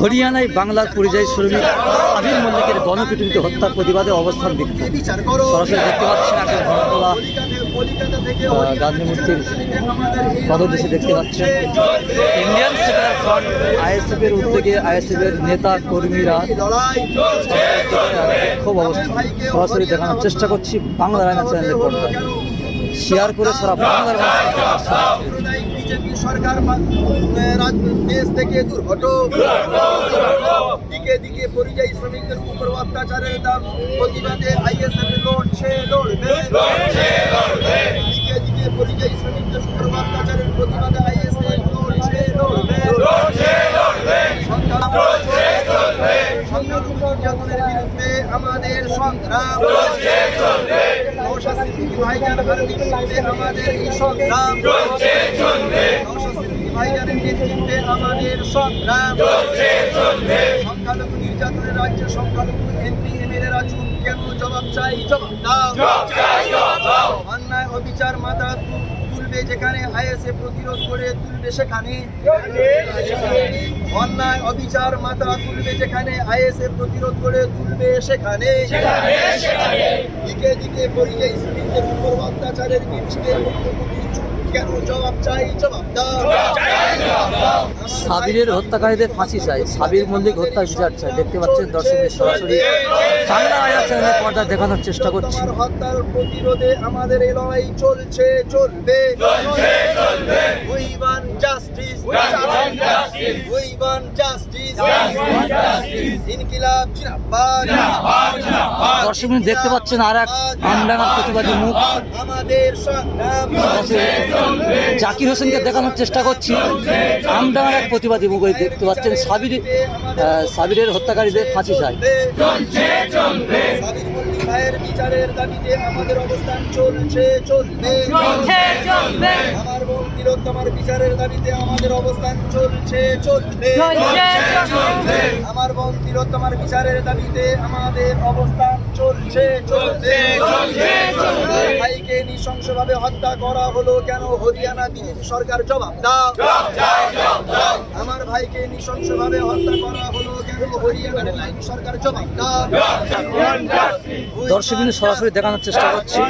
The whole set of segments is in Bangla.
হরিয়ানায় বাংলার পরিযায়ী শ্রমিক আবির মল্লিকের গণপিটুনিতে হত্যার প্রতিবাদে অবস্থান বিক্ষোভ। সরাসরি দেখতে পাচ্ছেন মূর্তির পদদেশে দেখতে পাচ্ছেন। ইন্ডিয়ান সেকুলার ফ্রন্ট আইএসএফ এর উদ্যোগে আইএসএফ এর নেতা কর্মীরা খুব অবস্থান সরাসরি দেখানোর চেষ্টা করছি বাংলা রায়না চ্যানেলের শেয়ার করে সারা বাংলার বিজেপি সরকার দেশ থেকে দূর দিকে দিকে পরিযায়ী শ্রমিকদের উপর অত্যাচারের দাম, প্রতিবাদে আইএসএফ লড়ছে, লড়বে দিকে দিকে পরিযায়ী শ্রমিকদের উপর অত্যাচারের প্রতিবাদে আইএসএফ লড়ছে, লড়বে সংখ্যালঘু নির্যাতনের আমাদের সংগ্রাম। ভাইজানের নেতৃত্বে আমাদের সংগ্রাম নওশাদ সিদ্দিকী ভাইজানের নেতৃত্বে আমাদের সংগ্রাম সংখ্যালঘু নির্যাতনের রাজ্যে সংখ্যালঘু এমপি এমএলএরা চুপ কেন জবাব চাই জবাব দাও। অন্যায় অবিচার মাথা যেখানে আইএসএ প্রতিরোধ করে তুলবে সেখানে অন্যায় অবিচার মাথা তুলবে যেখানে আইএসএ প্রতিরোধ করে তুলবে সেখানে দিকে দিকে শ্রমিকদের উপর অত্যাচারের বিরুদ্ধে কেন? জবাব চাই জবাব দাও। সাবিরের হত্যাকারীদের ফাঁসি চাই। সাবির মল্লিক হত্যার বিচার চাই। দেখতে পাচ্ছেন দর্শকদের সরাসরি বাংলা রায়না চ্যানেলের পর্দায় দেখানোর চেষ্টা করছি। হত্যার প্রতিরোধে আমাদের এই লড়াই চলছে চলবে। উই ওয়ান জাস্টিস ইনকিলাব জিন্দাবাদ দর্শক দেখতে পাচ্ছেন আর এক আমডাঙ্গার প্রতিবাদী মুখ। আমাদের সংগ্রাম জাকির হোসেনকে দেখানোর চেষ্টা করছি। আমডাঙ্গার এক প্রতিবাদী মুখ ওই দেখতে পাচ্ছেন সাবির সাবিরের হত্যাকারীদের ফাঁসি মল্লিক ভাইয়ের বিচারের দাবিতে আমাদের অবস্থান চলছে চলবে। আমার বোন তিলোত্তমার বিচারের দাবিতে আমাদের অবস্থান চলছে চলবে। আমার বোন তিলোত্তমার বিচারের দাবিতে আমাদের অবস্থান চলছে চলছে আমার ভাইকে নৃশংসভাবে হত্যা করা হলো কেন? হরিয়ানা বিজেপি সরকার জবাব দাও। আমার ভাইকে নৃশংসভাবে হত্যা করা হলো দর্শক কিন্তু সরাসরি দেখানোর চেষ্টা করছি।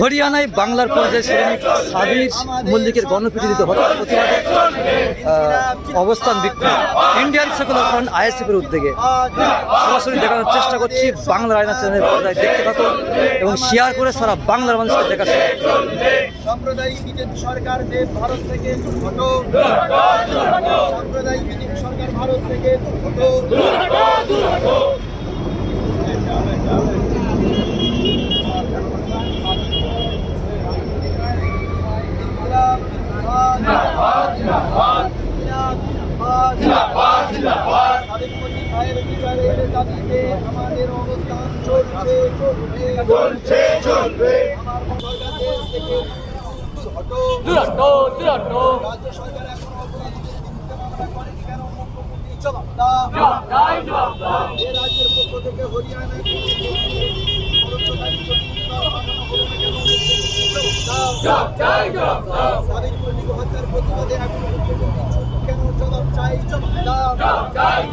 হরিয়ানায় বাংলার পর্যায়ে শ্রমিক সাবির মল্লিকের গণপিটুনিতে হত্যার প্রতিবাদে অবস্থান বিক্ষোভ। ইন্ডিয়ান সেকুলার ফ্রন্ট আইএসএফ এর উদ্যোগে। সরাসরি দেখানোর চেষ্টা করছি বাংলা রায়না চ্যানেলের পর্দায়। দেখতে থাকুন এবং শেয়ার করে সারা বাংলার মানুষকে দেখার সাম্প্রদায়িক বিজেপি সরকার ভারত থেকে সাম্প্রদায়িক বিজেপি ভারত থেকে হটো আমাদের অবস্থান চলছে চলছে চলছে আমার দূর হটো রাজ্য সরকার এখন অপরাধীদের বিরুদ্ধে মামলা করেনি কেন মুখ্যমন্ত্রী জবাব দাও এ রাজ্যের পক্ষ থেকে হরিয়ানায় সাদিক মল্লিক হত্যার প্রতিবাদে এখন কেন জবাব চাই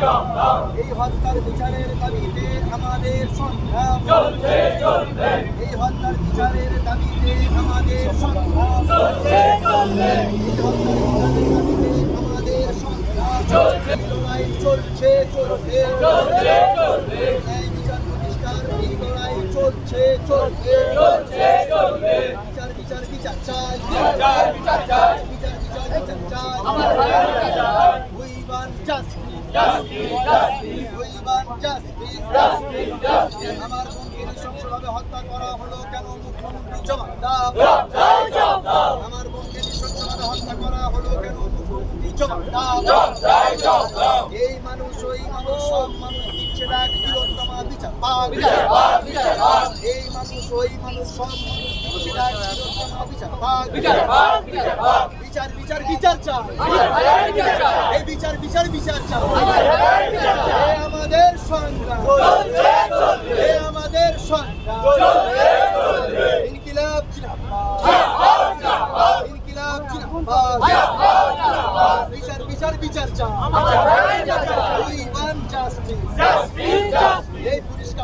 দাও এই হত্যার বিচারের দাবিতে আমাদের সংগ্রাম। এই হত্যার বিচারের দাবিতে আমাদের সংগ্রাম। এই হত্যার বিচারের দাবিতে আমাদের সংগ্রাম। এই লড়াই চলছে চলবে ন্যায় বিচার প্রতিষ্ঠার এই লড়াই চলছে। হত্যা করা হলো কেন মুখ্যমন্ত্রী জবাব দাও আমার বোনকে নৃশংসভাবে হত্যা করা হলো কেন মুখ্যমন্ত্রী জবাব দাও এই মানুষ, ওই মানুষ সব মানুষ দিচ্ছে ডাক বিচার এই মানুষ ওই মানুষ সব মানুষ দিচ্ছে বিচার বিচার বিচার বিচার চাই এই বিচার বিচার বিচার চাই আমাদের সংগ্রাম আমাদের সংগ্রাম ইনকিলাব ইনকিলাব বিচার বিচার বিচার চাই We want justice.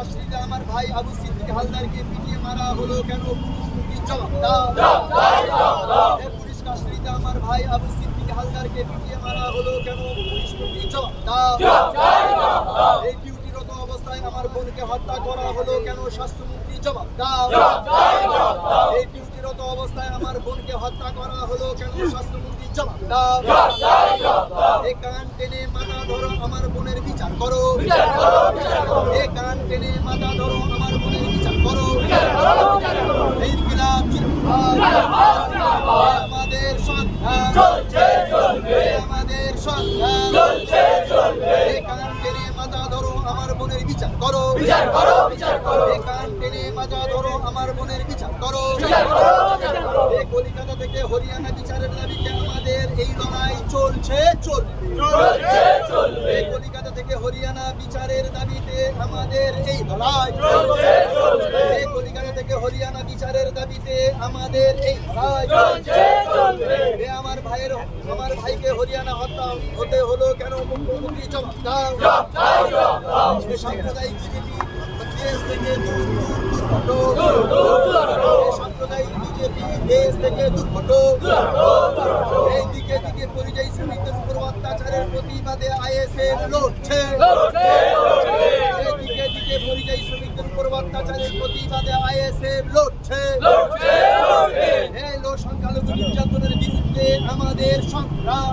এই আমার ভাই আবু সিদ্দিক হালদারকে পিটিয়ে মারা হলো কেন? পুলিশ জবাব দাও। পুলিশ কাস্টডিতে আমার ভাই আবু সিদ্দিক হালদারকে পিটিয়ে মারা হলো কেন? পুলিশ জবাব দাও। এই ডিউটিরত অবস্থায় আমার বোনকে হত্যা করা হলো কেন? স্বাস্থ্যমন্ত্রী জবাব দাও। এই ডিউটিরত অবস্থায় আমার বোনকে হত্যা করা হলো কেন? স্বাস্থ্যমন্ত্রী কান টেনে মাথা ধরো আমার বোনের বিচার করো। এই কান টেনে মাথা ধরো আমার বোনের বিচার করো। আমাদের এ আমাদের কান টেনে মাথা ধরো আমার বোনের বিচার করো। এই কান টেনে মাথা ধরো আমার বোনের বিচার করো। এই কলিকাতা থেকে হরিয়ানা বিচারের আমাদের এই লড়াই চলছে চলবে। এই কলিকাতা থেকে হরিয়ানা বিচারের দাবিতে আমাদের এই লড়াই এই কলিকাতা থেকে হরিয়ানা বিচারের দাবিতে আমাদের এই লড়াই এ আমার ভাইয়ের আমার ভাইকে হরিয়ানা হত্যা হতে হলো কেন? মুখ্যমন্ত্রী জবাব দাও। সাম্প্রদায়িক বিজেপি দেশ থেকে দূর দূর দূর। সাম্প্রদায়িক বিজেপি দেশ থেকে দূর। প্রতিবাদে আইএসএফ লড়ছে। দিকে দিকে পরিযায়ী শ্রমিকদের উপর অত্যাচারের প্রতিবাদে আইএসএফ লড়ছে। সংখ্যালঘু নির্যাতনের বিরুদ্ধে আমাদের সংগ্রাম।